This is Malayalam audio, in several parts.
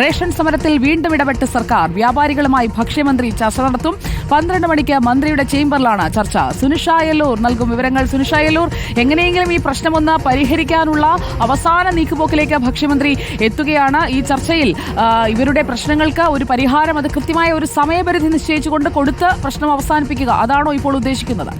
റേഷൻ സമരത്തിൽ വീണ്ടും ഇടപെട്ട് സർക്കാർ. വ്യാപാരികളുമായി ഭക്ഷ്യമന്ത്രി ചർച്ച നടത്തും. പന്ത്രണ്ട് മണിക്ക് മന്ത്രിയുടെ ചേംബറിലാണ് ചർച്ച. സുനിഷ യെല്ലൂർ നൽകും വിവരങ്ങൾ. സുനിഷ യെല്ലൂർ എങ്ങനെയെങ്കിലും ഈ പ്രശ്നമൊന്ന് പരിഹരിക്കാനുള്ള അവസാന നീക്കുപോക്കിലേക്ക് ഭക്ഷ്യമന്ത്രി എത്തുകയാണ്. ഈ ചർച്ചയിൽ ഇവരുടെ പ്രശ്നങ്ങൾക്ക് ഒരു പരിഹാരം അത് കൃത്യമായ ഒരു സമയപരിധി നിശ്ചയിച്ചുകൊണ്ട് കൊടുത്ത് പ്രശ്നം അവസാനിപ്പിക്കുക. അതാണോ ഇപ്പോൾ ഉദ്ദേശിക്കുന്നത്?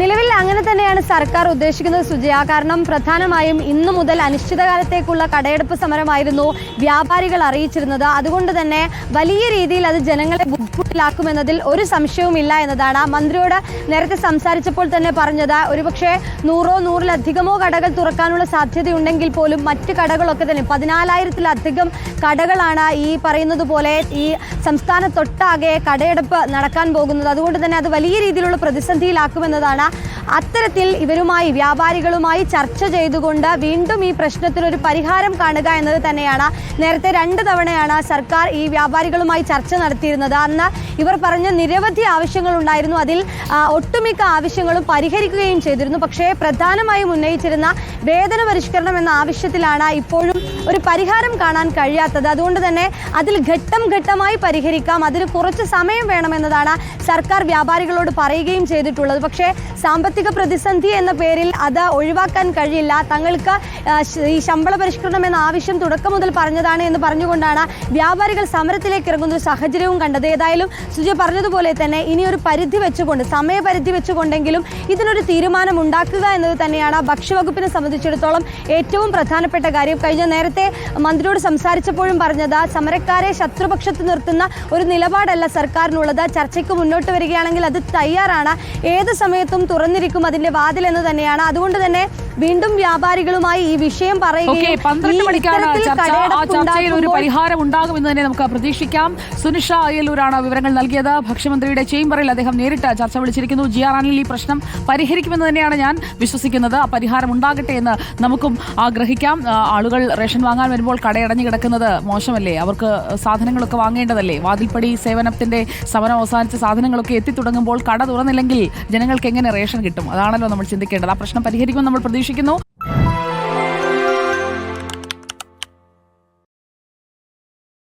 നിലവിൽ അങ്ങനെ തന്നെയാണ് സർക്കാർ ഉദ്ദേശിക്കുന്നത് സുജയ. കാരണം പ്രധാനമായും ഇന്നു മുതൽ അനിശ്ചിതകാലത്തേക്കുള്ള കടയെടുപ്പ് സമരമായിരുന്നു വ്യാപാരികൾ അറിയിച്ചിരുന്നത്. അതുകൊണ്ട് തന്നെ വലിയ രീതിയിൽ അത് ജനങ്ങളെ ബുദ്ധിമുട്ടിലാക്കുമെന്നതിൽ ഒരു സംശയവുമില്ല എന്നതാണ്. മന്ത്രിയോട് നേരത്തെ സംസാരിച്ചപ്പോൾ തന്നെ പറഞ്ഞത് ഒരുപക്ഷെ നൂറോ നൂറിലധികമോ കടകൾ തുറക്കാനുള്ള സാധ്യതയുണ്ടെങ്കിൽ പോലും മറ്റ് കടകളൊക്കെ തന്നെ പതിനാലായിരത്തിലധികം കടകളാണ് ഈ പറയുന്നത് പോലെ ഈ സംസ്ഥാനത്തൊട്ടാകെ കടയെടുപ്പ് നടക്കാൻ പോകുന്നത്. അതുകൊണ്ട് തന്നെ അത് വലിയ രീതിയിലുള്ള പ്രതിസന്ധിയിലാക്കുമെന്നതാണ്. അത്തരത്തിൽ ഇവരുമായി വ്യാപാരികളുമായി ചർച്ച ചെയ്തുകൊണ്ട് വീണ്ടും ഈ പ്രശ്നത്തിന് ഒരു പരിഹാരം കാണുക എന്നത് തന്നെയാണ്. നേരത്തെ രണ്ട് തവണയാണ് സർക്കാർ ഈ വ്യാപാരികളുമായി ചർച്ച നടത്തിയിരുന്നത്. അന്ന് ഇവർ പറഞ്ഞ നിരവധി ആവശ്യങ്ങൾ ഉണ്ടായിരുന്നു അതിൽ ഒട്ടുമിക്ക ആവശ്യങ്ങളും പരിഹരിക്കുകയും ചെയ്തിരുന്നു. പക്ഷേ പ്രധാനമായും ഉന്നയിച്ചിരുന്ന വേതന പരിഷ്കരണം എന്ന ആവശ്യത്തിലാണ് ഇപ്പോഴും ഒരു പരിഹാരം കാണാൻ കഴിയാത്തത്. അതുകൊണ്ട് തന്നെ അതിൽ ഘട്ടം ഘട്ടമായി പരിഹരിക്കാം. അതിന് കുറച്ച് സമയം വേണമെന്നതാണ് സർക്കാർ വ്യാപാരികളോട് പറയുകയും ചെയ്തിട്ടുള്ളത്. പക്ഷേ സാമ്പത്തിക പ്രതിസന്ധി എന്ന പേരിൽ അത് ഒഴിവാക്കാൻ കഴിയില്ല. തങ്ങൾക്ക് ഈ ശമ്പള പരിഷ്കരണം എന്ന ആവശ്യം തുടക്കം മുതൽ പറഞ്ഞതാണ് എന്ന് പറഞ്ഞുകൊണ്ടാണ് വ്യാപാരികൾ സമരത്തിലേക്ക് ഇറങ്ങുന്ന ഒരു സാഹചര്യവും കണ്ടത്. ഏതായാലും സുജയ പറഞ്ഞതുപോലെ തന്നെ ഇനി ഒരു പരിധി വെച്ചുകൊണ്ട് സമയപരിധി വെച്ചുകൊണ്ടെങ്കിലും ഇതിനൊരു തീരുമാനം ഉണ്ടാക്കുക എന്നത് തന്നെയാണ് ഭക്ഷ്യവകുപ്പിനെ സംബന്ധിച്ചിടത്തോളം ഏറ്റവും പ്രധാനപ്പെട്ട കാര്യം. കഴിഞ്ഞ നേരത്തെ മന്ത്രിയോട് സംസാരിച്ചപ്പോഴും പറഞ്ഞത് സമരക്കാരെ ശത്രുപക്ഷത്ത് നിർത്തുന്ന ഒരു നിലപാടല്ല സർക്കാരിനുള്ളത്. ചർച്ചയ്ക്ക് മുന്നോട്ട് വരികയാണെങ്കിൽ അത് തയ്യാറാണ്. ഏത് സമയത്തും തുറന്നിരിക്കും അതിന്റെ വാതിൽ എന്ന് തന്നെയാണ്. അതുകൊണ്ട് തന്നെ വീണ്ടും വ്യാപാരികളുമായി ഈ വിഷയം പറയുകയും പന്ത്രണ്ട് മണിക്കാണ് ചർച്ച. ഒരു പരിഹാരം ഉണ്ടാകുമെന്ന് തന്നെ നമുക്ക് പ്രതീക്ഷിക്കാം. സുനിഷ അയലൂരാണ് വിവരങ്ങൾ നൽകിയത്. ഭക്ഷ്യമന്ത്രിയുടെ ചേംബറിൽ അദ്ദേഹം നേരിട്ട് ചർച്ച വിളിച്ചിരിക്കുന്നു. ജി ആർ ആനിൽ ഈ പ്രശ്നം പരിഹരിക്കുമെന്ന് തന്നെയാണ് ഞാൻ വിശ്വസിക്കുന്നത്. ആ പരിഹാരം ഉണ്ടാകട്ടെ എന്ന് നമുക്കും ആഗ്രഹിക്കാം. ആളുകൾ റേഷൻ വാങ്ങാൻ വരുമ്പോൾ കടയടഞ്ഞു കിടക്കുന്നത് മോശമല്ലേ? അവർക്ക് സാധനങ്ങളൊക്കെ വാങ്ങേണ്ടതല്ലേ? വാതിൽപ്പടി സേവനത്തിന്റെ സമരം അവസാനിച്ച സാധനങ്ങളൊക്കെ എത്തിത്തുടങ്ങുമ്പോൾ കട തുറന്നില്ലെങ്കിൽ ജനങ്ങൾക്ക് എങ്ങനെ റേഷൻ കിട്ടും? അതാണല്ലോ നമ്മൾ ചിന്തിക്കേണ്ടത്. ആ പ്രശ്നം പരിഹരിക്കുമെന്ന് നമ്മൾ išgyvenau